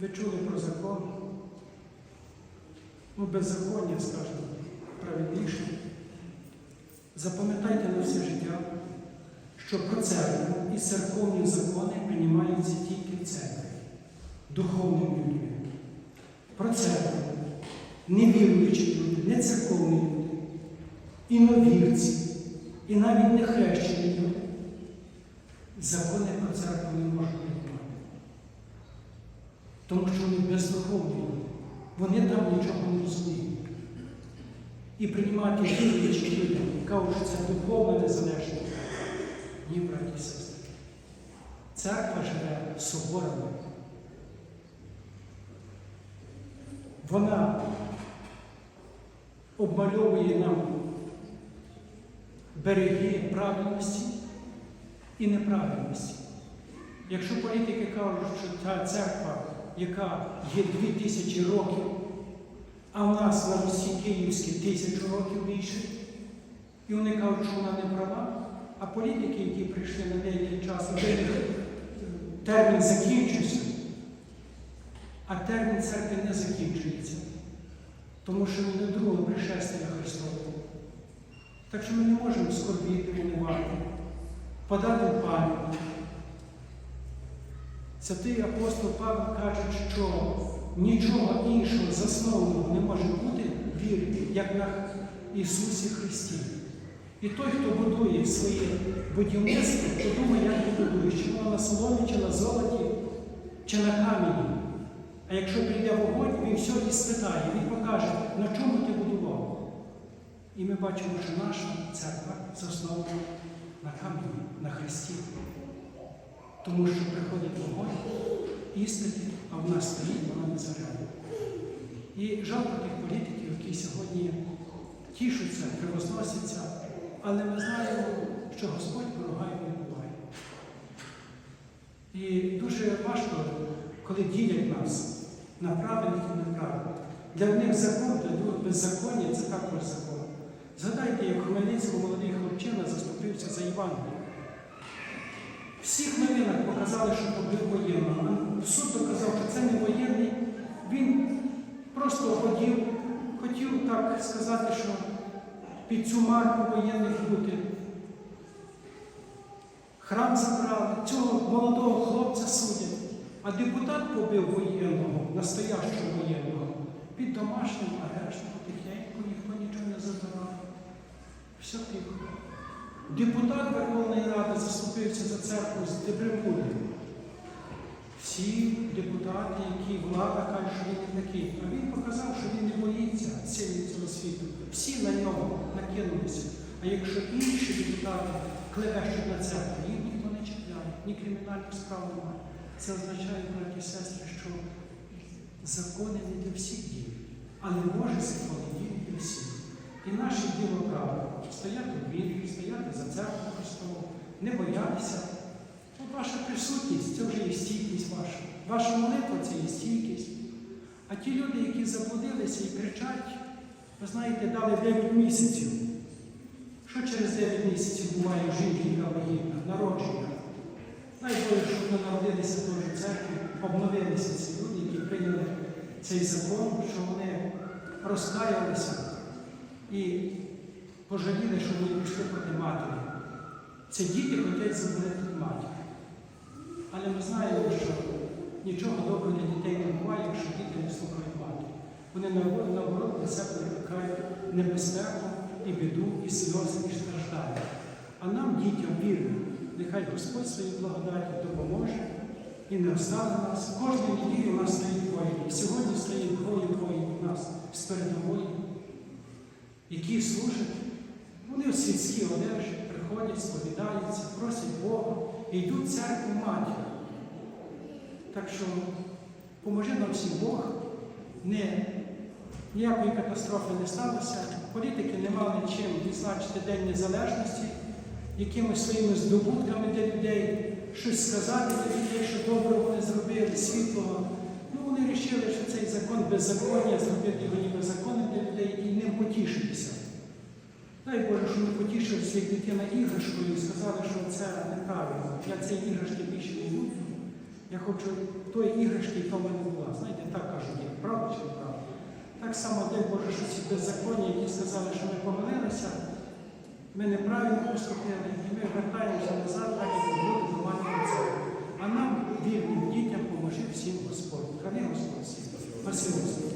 Ви чули про закон? Ну, беззаконня, скажімо, правильніше. Запам'ятайте на все життя, що про церкву і церковні закони приймаються тільки в церкві, духовними людьми. Про церкву невіруючі люди, не церковні люди, іновірці, і навіть не хрещені люди. Закони про церкву не можуть. Тому що вони бездуховні люди. Вони там нічого не розуміють. І приймати віруючі люди, кажуть, що це духовна незалежність. Ні, браті і сестри. Церква живе соборами. Вона обмальовує нам береги правильності і неправильності. Якщо політики кажуть, що та церква, яка є дві тисячі років, а в нас на Русі Київській тисячу років більше, і вони кажуть, що вона не права, а політики, які прийшли на деякий час, термін закінчився, а термін церкви не закінчується, тому що до другого пришестя Христового. Так що ми не можемо скорбіти, волувати, подати пам'ять. Святий апостол Павло каже, що нічого іншого заснованого не може бути в вірі, як на Ісусі Христі. І той, хто будує своє будівництво, то думає, як ти будуєш, чи воно на соломі, чи на золоті, чи на камені. А якщо прийде вогонь, він все і спитає, він покаже, на чому ти будував. І ми бачимо, що наша церква заснована на камені, на Христі. Тому що приходить вогонь, іспити, а в нас стоїть, вона не заряде. І жалко тих політиків, які сьогодні тішуться, превозносяться, але ми знаємо, що Господь ворога не буває. І дуже важко, коли ділять нас на правильних і неправильних. Для них закон, для других беззаконня це також закон. Згадайте, як Хмельницький молодий хлопчина заступився за Євангеліє. Всіх новинах показали, що побив воєнного. А Суд доказав, що це не воєнний. Він просто хотів, хотів так сказати, що під цю марку воєнних бути. Храм забрали, цього молодого хлопця судять, а депутат побив воєнного, настоящого воєнного, під домашнім арештом, тихенько, ніхто нічого не забирає. Все тихо. Депутат Верховної Ради заступився за церкву з Дебребуди. Всі депутати, які влада каже, що він не такий. А він показав, що він не боїться силі цього світу. Всі на нього накинулися. А якщо інші депутати клевещуть на церкву, їх ніхто не чіпляє, ні кримінальних справ немає. Це означає, браті і сестри, що закони не для всіх діють, але Божі закони діють для всіх. І наше діло право стояти в вірі, стояти за церкву Христову, не боятися. От ваша присутність це вже є стійкість ваша. Ваша молитва це є стійкість. А ті люди, які заблудилися і кричать, ви знаєте, дали 9 місяців. Що через 9 місяців буває в жінки, яка вагітна, народження? Боже, щоб ми народилися в церкві, обновилися ці люди, які прийняли цей закон, що вони розкаялися і пожаліли, що вони пішли проти матері. Це діти хочуть заборити матір. Але ми знаємо, що нічого доброго для дітей не буває, якщо діти не слухають матері. Вони наоборот для себе викликають небезпеку і біду, і сльози, і страждання. А нам, дітям, вірним, нехай Господь своєю благодаті допоможе і не остави нас. Кожної неділі у нас стоїть воїн. Сьогодні стоїть двоє воїнів у нас з передової, які служать. Вони у світській одежі приходять, сповідаються, просять Бога і йдуть в церкву матір. Так що поможи нам всім Бог, не, ніякої катастрофи не сталося. Політики не мали чим відзначити День Незалежності, якимись своїми здобутками для людей, щось сказати для людей, що доброго вони зробили, світлого. Ну, вони вирішили, що цей закон беззаконня, зробити вішався як дитина іграшкою і сказали, що це неправильно. Я цієї іграшки більше не люблю. Я хочу тої іграшки, яка в мене була. Знаєте, так кажуть, як правда чи неправда. Так само, дай Боже, що ці беззаконні, які сказали, що ми помилилися, ми неправильно поступили, і ми вертаємося назад, так і було до на церкви. А нам, вірним дітям, поможи всім Господь. Храни Господь всім. Спасибо.